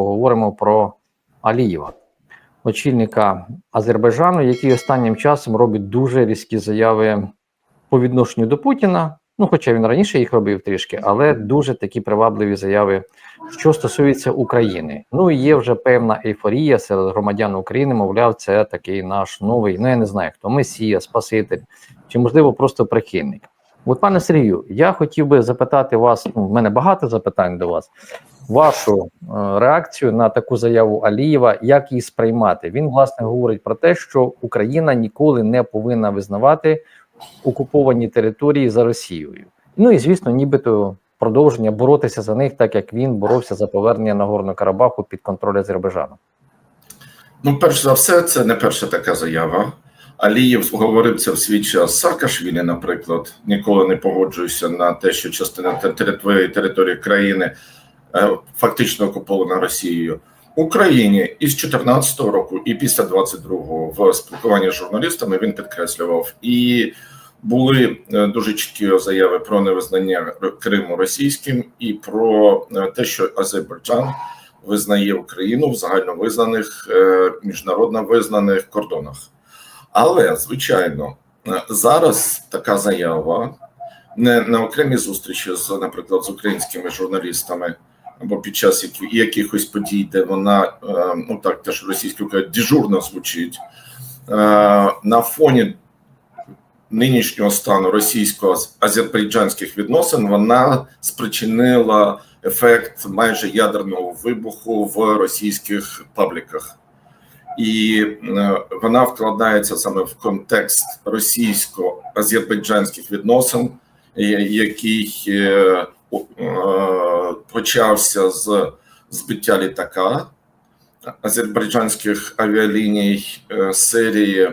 поговоримо про Алієва, очільника Азербайджану, який останнім часом робить дуже різкі заяви по відношенню до Путіна. Ну, хоча він раніше їх робив трішки, але дуже такі привабливі заяви, що стосується України. Ну і є вже певна ейфорія серед громадян України. Мовляв, це такий наш новий, ну я не знаю хто месія, спаситель, чи можливо просто прихильник. От, пане Сергію, я хотів би запитати вас. Ну, в мене багато запитань до вас. Вашу е, реакцію на таку заяву Алієва, як її сприймати? Він власне говорить про те, що Україна ніколи не повинна визнавати окуповані території за Росією. Ну і звісно, нібито продовження боротися за них, так як він боровся за повернення Нагорного Карабаху під контроль Азербайджану. Ну, перш за все, це не перша така заява. Алієв говорив це в свій час Саакашвілі, наприклад, ніколи не погоджуюся на те, що частина території території країни е, фактично окупована Росією. Україні із 2014 року, і після 22-го в спілкуванні з журналістами він підкреслював і були е, дуже чіткі заяви про невизнання Криму російським і про е, те, що Азербайджан визнає Україну в загальновизнаних міжнародно визнаних кордонах. Але звичайно, е, зараз така заява не на окремі зустрічі з, наприклад, з українськими журналістами або під час якихось подій, де вона е, ну так теж російською кажуть, дежурно звучить е, на фоні нинішнього стану російсько-азербайджанських відносин, вона спричинила ефект майже ядерного вибуху в російських пабліках. І е, вона вкладається саме в контекст російсько-азербайджанських відносин, е, який е, почався з збиття літака азербайджанських авіаліній серії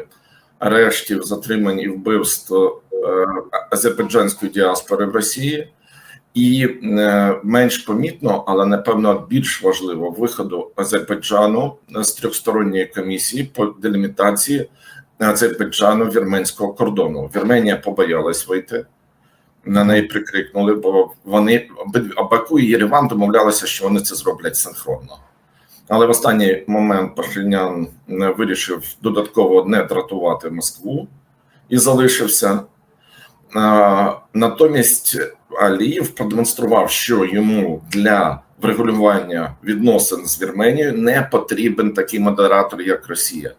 арештів, затримань і вбивств азербайджанської діаспори в Росії. І менш помітно, але напевно більш важливо виходу Азербайджану з трьохсторонньої комісії по делімітації Азербайджану вірменського кордону. Вірменія побоялась вийти, на неї прикрикнули, бо вони Баку і Єреван домовлялися, що вони це зроблять синхронно. Але в останній момент Пашинян вирішив додатково не дратувати Москву і залишився. Натомість Алієв продемонстрував, що йому для врегулювання відносин з Вірменією не потрібен такий модератор, як Росія.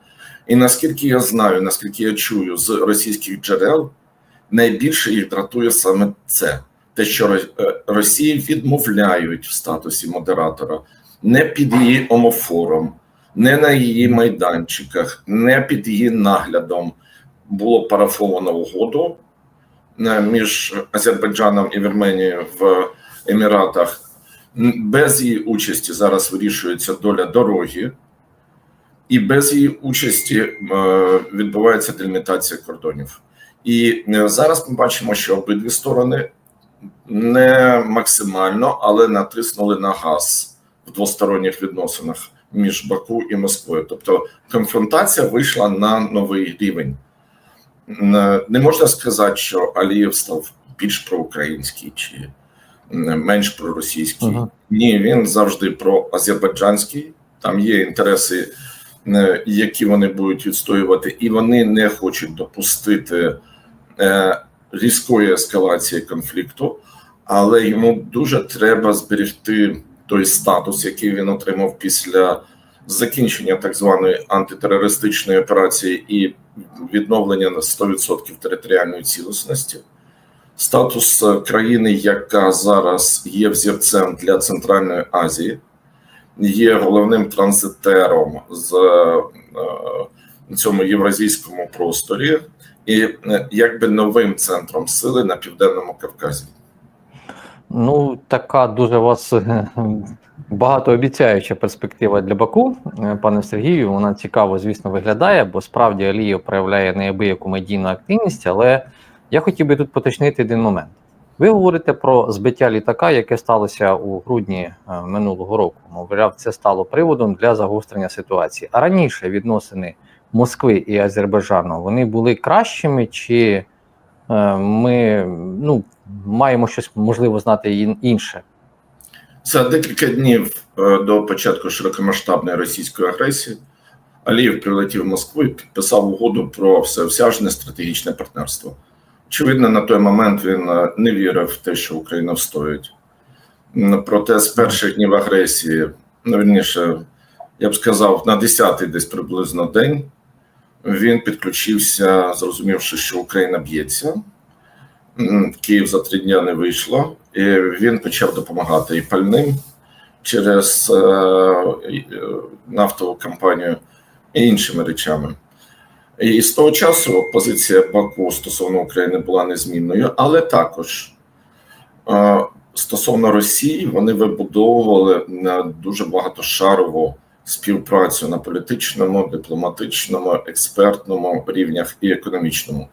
І наскільки я знаю, наскільки я чую з російських джерел, найбільше їх дратує саме це: те, що Росії відмовляють в статусі модератора. Не під її омофором, не на її майданчиках, не під її наглядом. Було парафовано угоду між Азербайджаном і Вірменією в Еміратах. Без її участі зараз вирішується доля дороги, і без її участі відбувається делімітація кордонів. І зараз ми бачимо, що обидві сторони не максимально, але натиснули на газ в двосторонніх відносинах між Баку і Москвою. Тобто конфронтація вийшла на новий рівень. Не можна сказати, що Алієв став більш проукраїнський чи менш проросійський. Ага. Ні, він завжди про азербайджанський. Там є інтереси, які вони будуть відстоювати, і вони не хочуть допустити різкої ескалації конфлікту, але йому дуже треба зберегти той статус, який він отримав після закінчення так званої антитерористичної операції і відновлення на 100% територіальної цілісності, статус країни, яка зараз є взірцем для Центральної Азії, є головним транзитером з е, цьому євразійському просторі, і е, якби новим центром сили на південному Кавказі. Ну, така дуже вас багатообіцяюча перспектива для Баку, е, пане Сергію. Вона цікаво, звісно, виглядає, бо справді Алієв проявляє неабияку медійну активність. Але я хотів би тут поточнити один момент. Ви говорите про збиття літака, яке сталося у грудні е, минулого року. Мовляв, це стало приводом для загострення ситуації. А раніше відносини Москви і Азербайджану вони були кращими, чи е, ми ну, маємо щось можливо знати інше? За декілька днів е, до початку широкомасштабної російської агресії Алієв прилетів в Москву і підписав угоду про всеосяжне стратегічне партнерство. Очевидно, на той момент він е, не вірив в те, що Україна встоїть. Проте з перших днів агресії, ну, вірніше, я б сказав, на 10-й десь приблизно день він підключився, зрозумівши, що Україна б'ється. Київ за три дні не вийшло, і він почав допомагати і пальним через е, е, нафтову компанію і іншими речами. І з того часу позиція Баку стосовно України була незмінною, але також е, стосовно Росії вони вибудовували дуже багатошарову співпрацю на політичному, дипломатичному, експертному рівнях і економічному.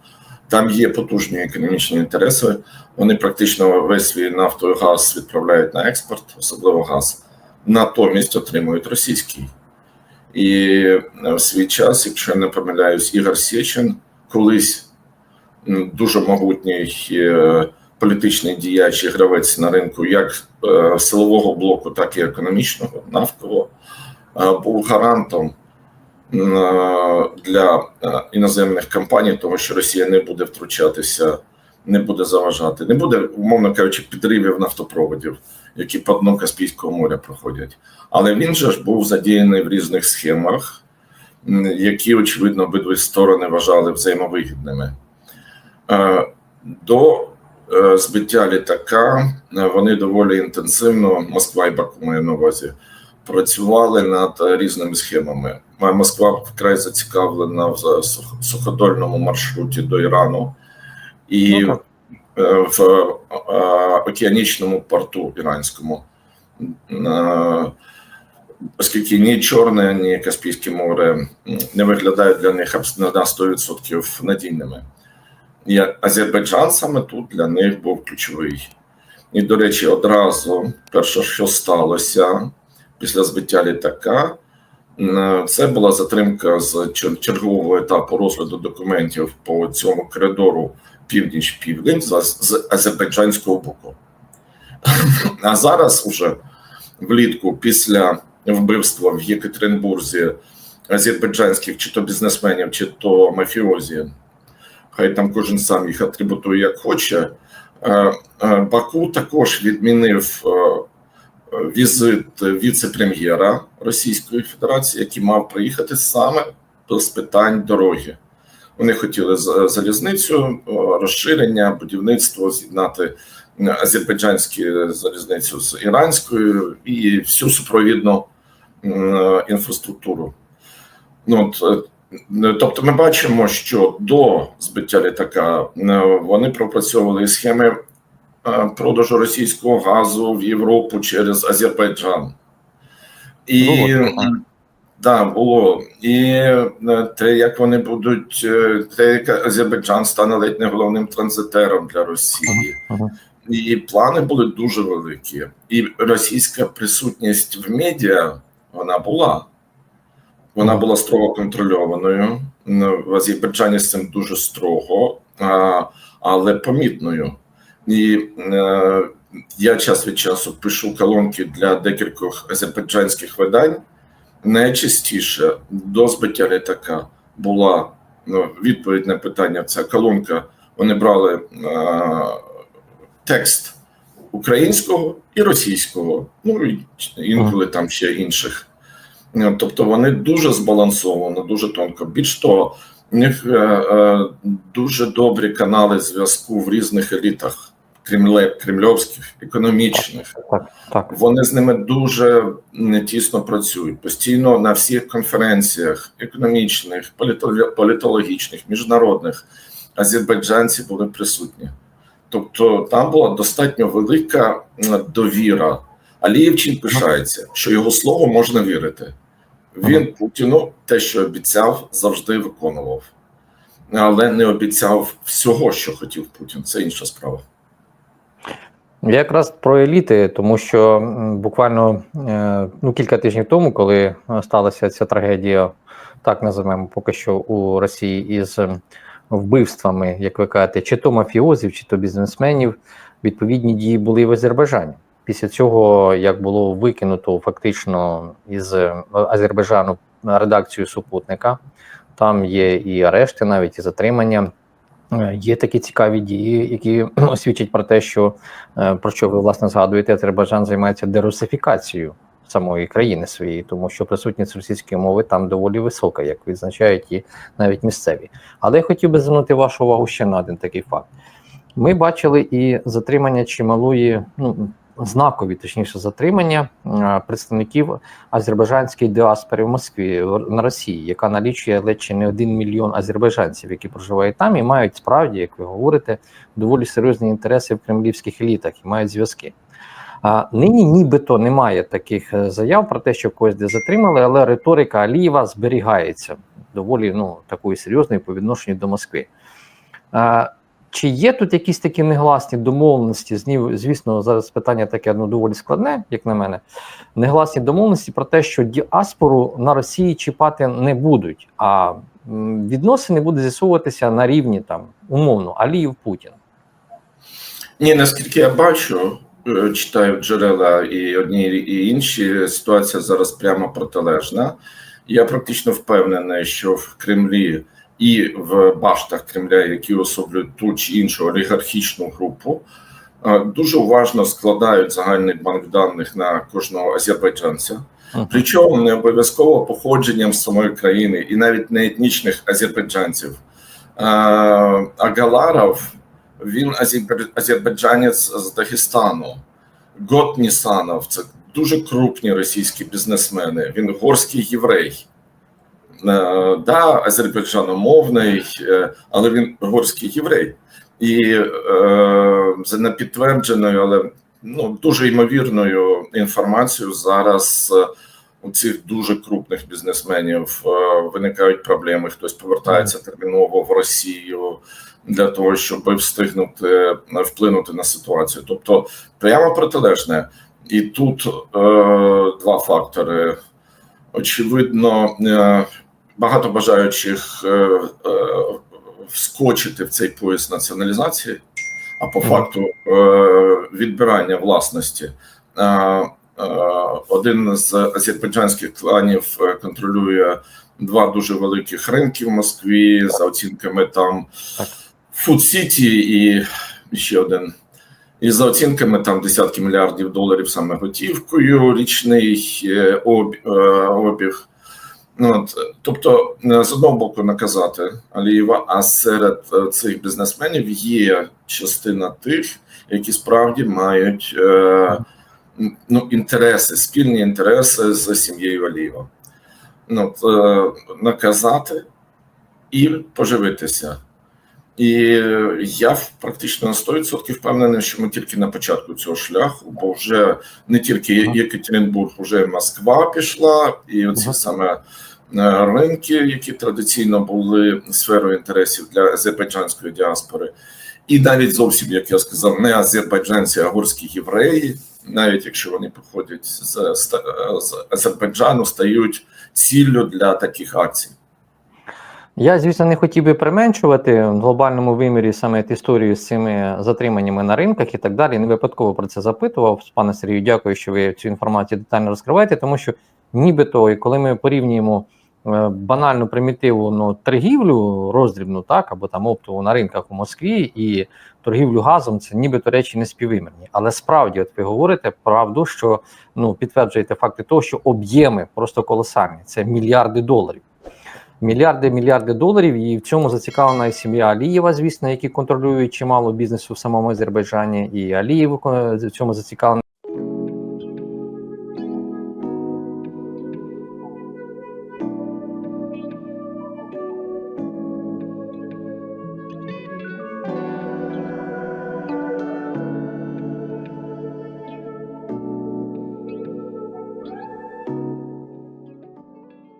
Там є потужні економічні інтереси. Вони практично весь свій нафтовий газ відправляють на експорт, особливо газ. Натомість отримують російський. І в свій час, якщо я не помиляюсь, Ігор Сєчин колись дуже могутній е, політичний діяч і гравець на ринку, як е, силового блоку, так і економічного, нафтового, е, був гарантом е, для е, іноземних компаній, того, що Росія не буде втручатися, не буде заважати, не буде, умовно кажучи, підривів нафтопроводів, які по дну Каспійського моря проходять. Але він же ж був задіяний в різних схемах, які, очевидно, обидві сторони вважали взаємовигідними. Е, До е, збиття літака е, вони доволі інтенсивно, Москва і Баку маю на увазі, працювали над е, різними схемами. Москва вкрай зацікавлена в суходольному маршруті до Ірану і Ну, е, в е, океанічному порту іранському. Е, Оскільки ні Чорне, ні Каспійське море не виглядають для них на 100% надійними. І Азербайджан саме тут для них був ключовий. І, до речі, одразу перше, що сталося після збиття літака, це була затримка з чергового етапу розгляду документів по цьому коридору північ-південь з, азербайджанського боку. А зараз уже влітку, після вбивства в Єкатеринбурзі азербайджанських чи то бізнесменів, чи то мафіозі, хай там кожен сам їх атрибутує як хоче. е, е, Баку також відмінив е, е, візит віце-прем'єра Російської Федерації, який мав приїхати саме з питань дороги. Вони хотіли з- залізницю, е, розширення, будівництво, з'єднати е, азербайджанську залізницю з іранською і всю супровідну е, інфраструктуру. Ну, от, е, тобто, ми бачимо, що до збиття літака е, вони пропрацьовували схеми е, продажу російського газу в Європу через Азербайджан. І Було да, було. І е, те, як вони будуть, е, те, як Азербайджан стане ледь не головним транзитером для Росії. Ага. І плани були дуже великі. І російська присутність в медіа вона була. Вона була строго контрольованою. В Азербайджані з цим дуже строго, але помітною. І е, я час від часу пишу колонки для декількох азербайджанських видань. Найчастіше до збиття літака була ну, відповідь на питання. Ця колонка. Вони брали е, текст українського і російського, ну і інколи там ще інших. Е, Тобто вони дуже збалансовано, дуже тонко. Більш того, у них е, е, дуже добрі канали зв'язку в різних елітах кремльовських, економічних. Так, так. Вони з ними дуже тісно працюють постійно на всіх конференціях економічних, політологічних, міжнародних. Азербайджанці були присутні. Тобто там була достатньо велика довіра. Алієв чим пишається, що його слово можна вірити. Він Путіну те, що обіцяв, завжди виконував, але не обіцяв всього, що хотів Путін. Це інша справа. Якраз про еліти, тому що буквально е, ну, кілька тижнів тому, коли е, сталася ця трагедія, так називаємо поки що у Росії із ем, вбивствами, як ви кажете, чи то мафіозів, чи то бізнесменів, відповідні дії були в Азербайджані. Після цього, як було викинуто фактично із е, Азербайджану редакцію супутника, там є і арешти, навіть і затримання. Е, Є такі цікаві дії, які свідчать про те, що е, про що ви власне згадуєте, Азербайджан займається дерусифікацією самої країни своєї, тому що присутність російської мови там доволі висока, як відзначають і навіть місцеві. Але я хотів би звернути вашу увагу ще на один такий факт. Ми бачили і затримання чималої, ну знакові, точніше, затримання е, представників азербайджанської діаспори в Москві на Росії, яка налічує ледь чи не один мільйон азербайджанців, які проживають там і мають справді, як ви говорите, доволі серйозні інтереси в кремлівських елітах і мають зв'язки. Нині нібито немає таких е, заяв про те, що когось де затримали, але риторика Алієва зберігається доволі ну, такою серйозною по відношенню до Москви. Чи є тут якісь такі негласні домовленості? Звісно, зараз питання таке ну, доволі складне, як на мене. Негласні домовленості про те, що діаспору на Росії чіпати не будуть, а відносини будуть з'ясовуватися на рівні там умовно Аліїв Путін. Ні, наскільки я бачу, е, читаю джерела і одні, і інші, ситуація зараз прямо протилежна. Я практично впевнений, що в Кремлі і в баштах Кремля, які особлюють ту чи іншу олігархічну групу, е, дуже уважно складають загальний банк даних на кожного азербайджанця. Причому не обов'язково походженням з самої країни, і навіть не етнічних азербайджанців. Е, А Галаров він азербайджанець з Дагестану. Гот Нісанов це дуже крупні російські бізнесмени. Він горський єврей. Е, Да, азербайджаномовний, е, але він горський єврей. І е, за непідтвердженою, але ну, дуже ймовірною інформацією зараз у цих дуже крупних бізнесменів виникають проблеми. Хтось повертається терміново в Росію для того, щоб встигнути вплинути на ситуацію. Тобто, прямо протилежне. І тут е, два фактори. Очевидно, е, багато бажаючих е, е, вскочити в цей пояс націоналізації, а по факту е, відбирання власності. Е, один з азербайджанських кланів контролює два дуже великих ринки в Москві за оцінками там. Food City і ще один. І за оцінками там десятки мільярдів доларів саме готівкою, річний об, обіг. Ну, От, тобто, е, з одного боку, наказати Алієва, а серед е, цих бізнесменів є частина тих, які справді мають е, ну, інтереси, спільні інтереси з сім'єю Алієва. Ну, от, е, наказати і поживитися. І я практично на 100% впевнений, що ми тільки на початку цього шляху, бо вже не тільки Єкатеринбург, вже Москва пішла, і оці саме е, ринки, які традиційно були сферою інтересів для азербайджанської діаспори, і навіть зовсім, як я сказав, не азербайджанці, а горські євреї, навіть якщо вони походять з Азербайджану, стають ціллю для таких акцій. Я, звісно, не хотів би применшувати в глобальному вимірі саме історію з цими затриманнями на ринках і так далі. Не випадково про це запитував. Пане Сергію, дякую, що ви цю інформацію детально розкриваєте, тому що нібито, і коли ми порівнюємо е, банальну примітивну торгівлю роздрібну, так або там оптову на ринках у Москві і торгівлю газом, це нібито речі не співвимірні. Але справді, от ви говорите правду, що ну підтверджуєте факти того, що об'єми просто колосальні. Це мільярди доларів. Мільярди, мільярди доларів, і в цьому зацікавлена і сім'я Алієва, звісно, які контролюють чимало бізнесу в самому Азербайджані, і Алієв е, в цьому зацікавлений.